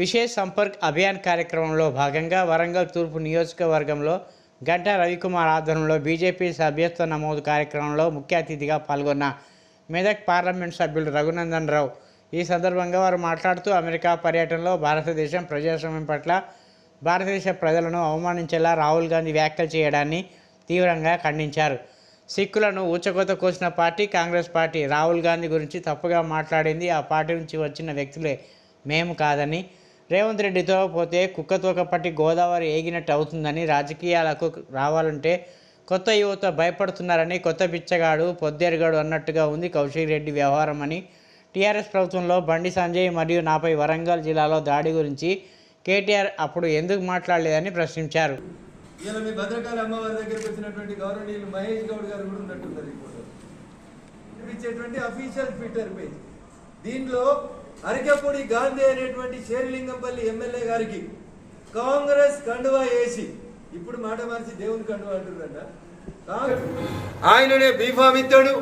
విశేష్ సంపర్క్ అభియాన్ కార్యక్రమంలో భాగంగా వరంగల్ తూర్పు నియోజకవర్గంలో గంటా రవికుమార్ ఆధ్వర్యంలో బీజేపీ సభ్యత్వ నమోదు కార్యక్రమంలో ముఖ్య అతిథిగా పాల్గొన్న మెదక్ పార్లమెంట్ సభ్యులు రఘునందన్ రావు. ఈ సందర్భంగా వారు మాట్లాడుతూ అమెరికా పర్యటనలో భారతదేశం ప్రజాస్వామ్యం పట్ల భారతదేశ ప్రజలను అవమానించేలా రాహుల్ గాంధీ వ్యాఖ్యలు చేయడాన్ని తీవ్రంగా ఖండించారు. సిక్కులను ఊచకోత కోసిన పార్టీ కాంగ్రెస్ పార్టీ రాహుల్ గాంధీ గురించి తప్పుగా మాట్లాడింది. ఆ పార్టీ నుంచి వచ్చిన వ్యక్తులే మేము కాదని రేవంత్ రెడ్డితో పోతే కుక్కతోక పట్టి గోదావరి ఏగినట్టు అవుతుందని రాజకీయాలకు రావాలంటే కొత్త యువత భయపడుతున్నారని కొత్త బిచ్చగాడు పొద్దేరుగాడు అన్నట్టుగా ఉంది కౌశిక్ రెడ్డి వ్యవహారం అని. టీఆర్ఎస్ ప్రభుత్వంలో బండి సంజయ్ మరియు నాపై వరంగల్ జిల్లాలో దాడి గురించి కేటీఆర్ అప్పుడు ఎందుకు మాట్లాడలేదని ప్రశ్నించారు. ఇలా మీ భద్రకాళి అమ్మవారి దగ్గరికి వచ్చినటువంటి గౌరవనీయులు మహేష్ గౌడ్ గారు కూడా ఉన్నట్టున్నారు ఇచ్చేటువంటి అఫీషియల్ ట్విట్టర్ పేజ్ దీనిలో అరకపూడి గాంధీ అనేటువంటి శేరిలింగంపల్లి ఎమ్మెల్యే గారికి కాంగ్రెస్ కండువా వేసి ఇప్పుడు మాట మార్చి దేవుని కండువా అంటున్నారట. ఆయననే బీఫామ్ ఇస్తాడు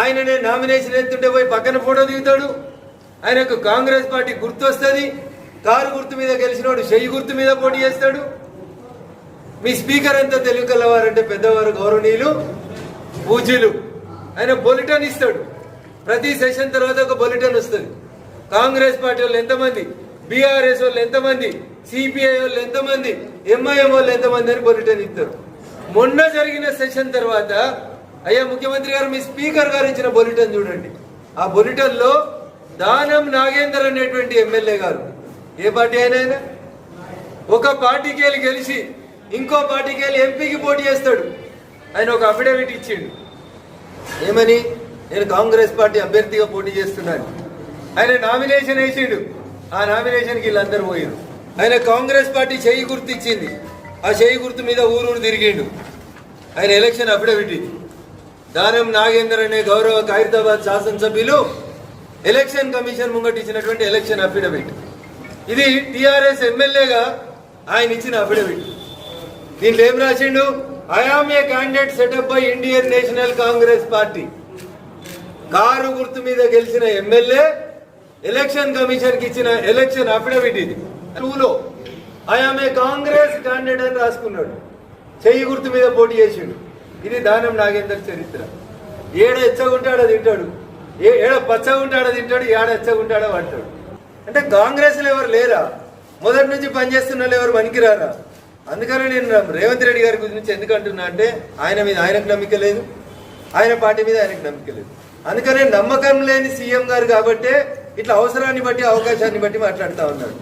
ఆయననే నామినేషన్ ఎత్తుంటే పోయి పక్కన ఫోటో దిగుతాడు. ఆయనకు కాంగ్రెస్ పార్టీ గుర్తు వస్తుంది కారు గుర్తు మీద గెలిచినోడు చెయ్యి గుర్తు మీద పోటీ చేస్తాడు. మీ స్పీకర్ అంతా తెలుగు కలవారంటే పెద్దవారు గౌరవనీయులు పూజలు ఆయన బొలిటన్ ఇస్తాడు. ప్రతి సెషన్ తర్వాత ఒక బొలిటన్ వస్తుంది. కాంగ్రెస్ పార్టీ వాళ్ళు ఎంతమంది? బీఆర్ఎస్ వాళ్ళు ఎంతమంది? సిపిఐ వాళ్ళు ఎంతమంది? ఎంఐఎం వాళ్ళు ఎంతమంది అని బొలిటన్ ఇస్తారు. మొన్న జరిగిన సెషన్ తర్వాత అయ్యా ముఖ్యమంత్రి గారు మీ స్పీకర్ గారు ఇచ్చిన బులెటిన్ చూడండి. ఆ బొలిటన్లో దానం నాగేందర్ అనేటువంటి ఎమ్మెల్యే గారు. ఏ పార్టీ అయినా ఒక పార్టీకి వెళ్ళి గెలిచి ఇంకో పార్టీకి వెళ్ళి ఎంపీకి పోటీ చేస్తాడు. ఆయన ఒక అఫిడవిట్ ఇచ్చిండు. ఏమని? నేను కాంగ్రెస్ పార్టీ అభ్యర్థిగా పోటీ చేస్తున్నాను. ఆయన నామినేషన్ వేసిండు. ఆ నామినేషన్కి వీళ్ళందరూ పోయారు ఆయన కాంగ్రెస్ పార్టీ చేయి గుర్తు ఇచ్చింది ఆ చేయి గుర్తు మీద ఊరూరు తిరిగిండు. ఆయన ఎలక్షన్ అఫిడవిట్ ఇది దానం నాగేందర్ అనే గౌరవ ఖైరతాబాద్ శాసనసభ్యులు ఎలక్షన్ కమిషన్ ముంగట ఇచ్చినటువంటి ఎలక్షన్ అఫిడవిట్. ఇది టిఆర్ఎస్ ఎమ్మెల్యేగా ఆయన ఇచ్చిన అఫిడవిట్. దీంట్లో ఏం రాసిండు? I am a candidate set up by Indian National Congress party car గుర్తు మీద గెలిచిన ఎమ్మెల్యే ఎలక్షన్ కమిషన్కి ఇచ్చిన ఎలక్షన్ అఫిడవిట్ ఇది. టూలో ఐఆమ్ ఏ కాంగ్రెస్ క్యాండిడేట్ అని రాసుకున్నాడు. చెయ్యి గుర్తు మీద పోటీ చేసిండు. ఇది దానం నాగేందర్ చరిత్ర. ఏడ ఎచ్చగుంటాడో తింటాడు. ఏ ఏడ పచ్చగుంటాడో తింటాడు ఏడ ఎచ్చగుంటాడో అంటాడు. అంటే కాంగ్రెస్లో ఎవరు లేరా? మొదటి నుంచి పనిచేస్తున్న వాళ్ళు ఎవరు పనికిరారా? అందుకనే నేను రేవంత్ రెడ్డి గారి గురించి ఎందుకు అంటున్నా అంటే ఆయన మీద ఆయనకు నమ్మిక లేదు. ఆయన పార్టీ మీద ఆయనకు నమ్మిక లేదు. అందుకనే నమ్మకం లేని సీఎం గారు కాబట్టే ఇట్లా అవసరాన్ని బట్టి అవకాశాన్ని బట్టి మాట్లాడుతూ ఉన్నాడు.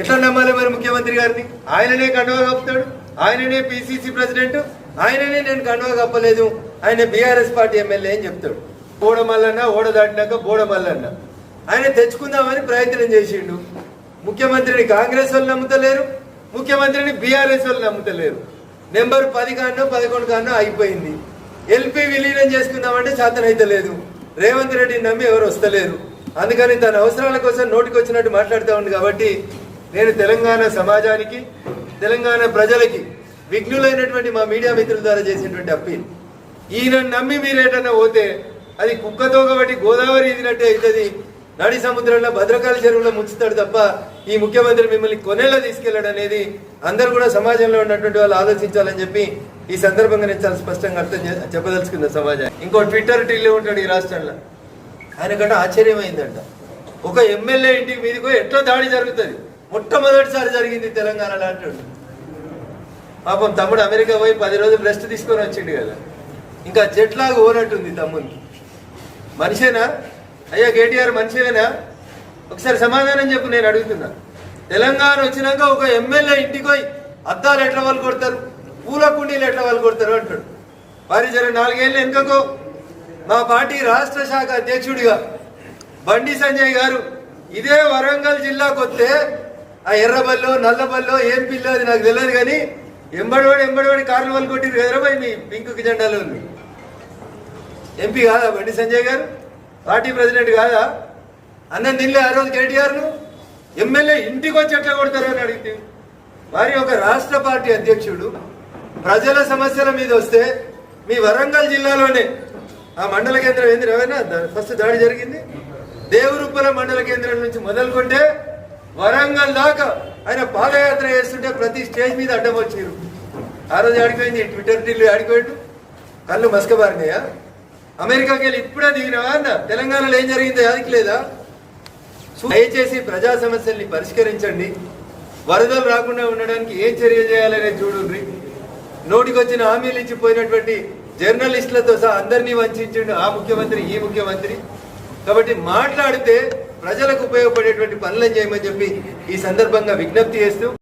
ఎట్లా నమ్మాలి మరి ముఖ్యమంత్రి గారిని? ఆయననే కండువా కప్పుతాడు? ఆయననే పిసిసి ప్రెసిడెంట్ ఆయననే నేను కండువా కప్పలేదు. ఆయన బీఆర్ఎస్ పార్టీ ఎమ్మెల్యే అని చెప్తాడు. బోడమల్లన్న ఓడ దాటినాక బోడమల్లన్న. ఆయన తెచ్చుకుందామని ప్రయత్నం చేసిండు. ముఖ్యమంత్రిని కాంగ్రెస్ వాళ్ళు నమ్ముతలేరు. ముఖ్యమంత్రిని బీఆర్ఎస్ వాళ్ళు నమ్ముతలేరు. నెంబర్ పది కాన్నో పదకొండు కాన్నో అయిపోయింది. ఎల్పీ విలీనం చేసుకుందామంటే చేతన లేదు రేవంత్ రెడ్డిని నమ్మి ఎవరు వస్తలేరు. అందుకని తన అవసరాల కోసం నోటికి వచ్చినట్టు మాట్లాడుతూ ఉంది కాబట్టి నేను తెలంగాణ సమాజానికి తెలంగాణ ప్రజలకి విఘ్నులైనటువంటి మా మీడియా మిత్రుల ద్వారా చేసినటువంటి అప్పీల్. ఈయన నమ్మి మీరు ఏటన్నా పోతే అది కుక్కతో కాబట్టి గోదావరి ఇదినట్టే అవుతుంది. నడి సముద్రంలో భద్రకాళి చెరువులో ముంచుతాడు తప్ప ఈ ముఖ్యమంత్రి మిమ్మల్ని కొనేలా తీసుకెళ్ళాడు అనేది అందరూ కూడా సమాజంలో ఉన్నటువంటి వాళ్ళు ఆలోచించాలని చెప్పి ఈ సందర్భంగా నేను చాలా స్పష్టంగా అర్థం చే- చెప్పదలుచుకున్న సమాజం. ఇంకో ట్విట్టర్ టీల్లో ఉంటాడు ఈ రాష్ట్రంలో. ఆయనకంటే ఆశ్చర్యమైందంట. ఒక ఎమ్మెల్యే ఇంటికి మీదకి పోయి ఎట్లా దాడి జరుగుతుంది? మొట్టమొదటిసారి జరిగింది తెలంగాణలో అంటాడు పాపం తమ్ముడు అమెరికా పోయి పది రోజులు రెస్ట్ తీసుకొని వచ్చిండు కదా. ఇంకా జట్లాగా ఓనట్టుంది తమ్మునికి మనిషేనా? అయ్యా కేటీఆర్ మనిషేనా? ఒకసారి సమాధానం చెప్పు నేను అడుగుతున్నా. తెలంగాణ వచ్చినాక ఒక ఎమ్మెల్యే ఇంటికి పోయి అద్దాలు ఎట్లా వాళ్ళు కొడతారు? పూల కుండీలు ఎట్లా వాళ్ళు కొడతారు అంటాడు. వారి జర నాలుగేళ్ళు వెనుకకో మా పార్టీ రాష్ట్ర శాఖ అధ్యక్షుడిగా బండి సంజయ్ గారు ఇదే వరంగల్ జిల్లాకు వస్తే ఆ ఎర్రబల్లో నల్లబల్లో ఏం పిల్లో అది నాకు తెలియదు కానీ ఎంబడివాడి ఎంబడివాడి కార్లు వాళ్ళు కొట్టిరు కదరా మీ పింక్ జెండాలో ఎంపీ కాదా బండి సంజయ్ గారు? పార్టీ ప్రెసిడెంట్ కాదా? అన్నం తినలే ఆ రోజు కేటీఆర్ను? ఎమ్మెల్యే ఇంటికి వచ్చి ఎట్లా కొడతారు అని అడిగితే మరి ఒక రాష్ట్ర పార్టీ అధ్యక్షుడు ప్రజల సమస్యల మీద వస్తే మీ వరంగల్ జిల్లాలోనే ఆ మండల కేంద్రం ఏంది రవేనా? ఫస్ట్ దాడి జరిగింది. దేవరుప్పల మండల కేంద్రం నుంచి మొదలుకుంటే వరంగల్ దాకా ఆయన పాదయాత్ర చేస్తుంటే ప్రతి స్టేజ్ మీద అడ్డం వచ్చారు ఆ రోజు ఆడిపోయింది ట్విట్టర్ ఢిల్లీ ఆడిపోయాడు. కళ్ళు మస్కబారినాయా? అమెరికాకి వెళ్ళి ఇప్పుడే దిగినావా అన్న తెలంగాణలో ఏం జరిగిందో యాదికి లేదా? సో దయచేసి ప్రజా సమస్యల్ని పరిష్కరించండి. వరదలు రాకుండా ఉండడానికి ఏం చర్య చేయాలనేది చూడండి నోటికొచ్చిన హామీలు ఇచ్చిపోయినటువంటి జర్నలిస్టులతో సహా అందరినీ వంచిండు ఆ ముఖ్యమంత్రి ఈ ముఖ్యమంత్రి. కాబట్టి మాట్లాడితే ప్రజలకు ఉపయోగపడేటువంటి పనులను చేయమని చెప్పి ఈ సందర్భంగా విజ్ఞప్తి చేస్తూ